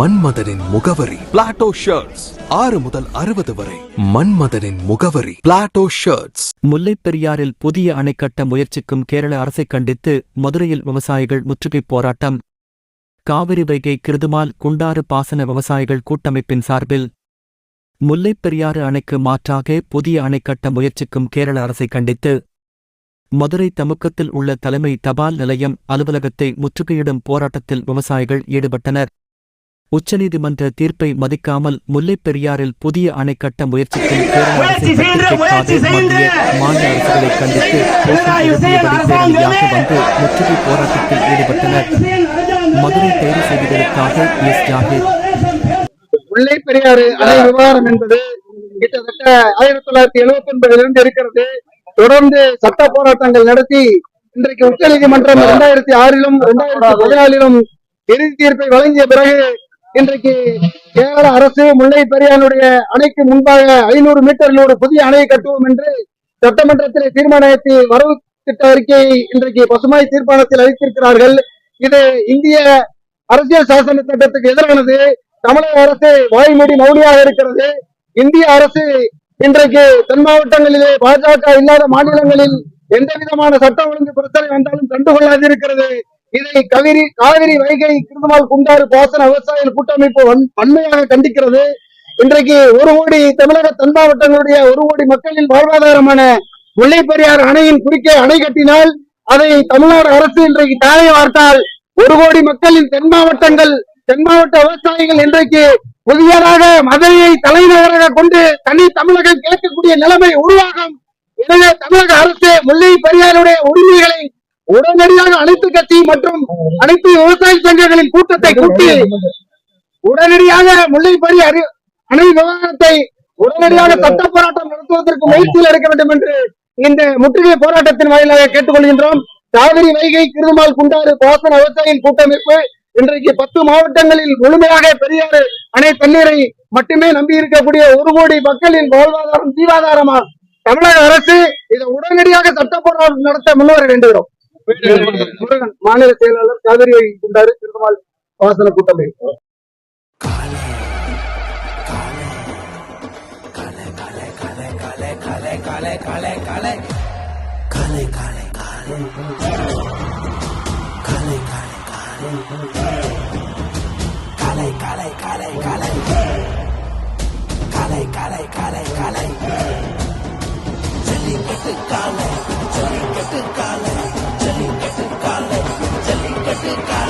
மன்மதனின் முகவரி. Plato shirts ஆறு முதல் அறுபது வரை. மன்மதனின் முகவரி. பிளாட்டோ ஷர்ட்ஸ் முல்லைப் பெரியாறில் புதிய அணை கட்ட முயற்சிக்கும் கேரள அரசை கண்டித்து மதுரையில் விவசாயிகள் முற்றுகைப் போராட்டம். காவிரி வைகை கிருதுமால் குண்டாறு பாசன விவசாயிகள் கூட்டமைப்பின் சார்பில். முல்லைப் பெரியாறு அணைக்கு மாற்றாக புதிய அணை கட்ட முயற்சிக்கும் கேரள அரசை கண்டித்து. மதுரை தமுக்கத்தில் உள்ள தலைமை தபால் நிலையம் அலுவலகத்தை முற்றுகையிடும் போராட்டத்தில் விவசாயிகள் ஈடுபட்டனர். உச்சநீதிமன்ற தீர்ப்பை மதிக்காமல் முல்லைப் பெரியாறில் புதிய அணை கட்ட முயற்சிக்கும் கேரள அரசை தட்டி கேட்காத மத்திய மாநில அரசுகளை கண்டித்து பேரணியாக வந்து முற்றுகை போராட்டத்தில் ஈடுபட்டனர். மதுரை கைது செய்திகளுக்காக எஸ் ஜாகிர். முல்லை பெரியாறு அணை விவகாரம் என்பது கிட்டத்தட்ட ஆயிரத்தி தொள்ளாயிரத்தி எழுபத்தி ஒன்பதிலிருந்து இருக்கிறது. தொடர்ந்து சட்ட போராட்டங்கள் நடத்தி இன்றைக்கு உச்சநீதிமன்றம் இரண்டாயிரத்தி ஆறிலும் இரண்டாயிரத்தி பதினாலிலும் இறுதி தீர்ப்பை வழங்கிய பிறகு இன்றைக்கு கேரள அரசு முல்லை பெரியானுடைய அணைக்கு முன்பாக ஐநூறு மீட்டரில் ஒரு புதிய அணையை கட்டுவோம் என்று சட்டமன்றத்தில் தீர்மானத்தை வரவு திட்ட அறிக்கையை இன்றைக்கு பசுமாய் தீர்மானத்தில் அளித்திருக்கிறார்கள். இது இந்திய அரசியல் சாசன சட்டத்துக்கு எதிரானது. தமிழக அரசு வாய்மொழி மௌனியாக இருக்கிறது. இந்திய அரசு இன்றைக்கு தென் மாவட்டங்களிலே பாஜக இல்லாத மாநிலங்களில் எந்த விதமான சட்டம் ஒழுங்கு பிரச்சனை வந்தாலும் கண்டுகொள்ளாது இருக்கிறது இதை கவிரி காவிரி வைகை கிருதமால் குண்டாறு பாசன விவசாயிகள் கூட்டமைப்பு வன்- வன்மையாக கண்டிக்கிறது. இன்றைக்கு ஒரு கோடி தமிழக தென் மாவட்டங்களுடைய ஒரு கோடி மக்களின் வாழ்வாதாரமான முல்லை பெரியார் அணையின் குறுக்கே அணை கட்டினால் அதை தமிழ்நாடு அரசு இன்றைக்கு தாயை வார்த்தால் ஒரு கோடி மக்களின் தென் மாவட்டங்கள் தென் மாவட்ட விவசாயிகள் இன்றைக்கு புதியதாக மதுரையை தலைநகராக கொண்டு தனி தமிழகம் கேட்கக்கூடிய நிலைமை உருவாகும். எனவே தமிழக அரசு முல்லை பெரியாருடைய உரிமைகளை உடனடியாக அனைத்து கட்சி மற்றும் அனைத்து விவசாய சங்கங்களின் கூட்டத்தை கூட்டி உடனடியாக முல்லைப்படி அறி அணை விவகாரத்தை உடனடியாக சட்ட போராட்டம் நடத்துவதற்கு முயற்சியில் எடுக்க வேண்டும் என்று இந்த முற்றுகை போராட்டத்தின் வாயிலாக கேட்டுக்கொள்கின்றோம். காவிரி வைகை கிருதுமால் குண்டாறு பாசன விவசாயிகள் கூட்டமைப்பு இன்றைக்கு பத்து மாவட்டங்களில் முழுமையாக பெரியாறு அணை தண்ணீரை மட்டுமே நம்பி இருக்கக்கூடிய ஒரு கோடி மக்களின் வாழ்வாதாரம் ஜீவாதாரமா? தமிழக அரசு இதை உடனடியாக சட்ட போராட்டம் நடத்த முன்வர வேண்டுகிறோம். மாநில செயலாளர் காவிரி வைகை குண்டாறு கிருதுமால் பாசன கூட்டமைப்பு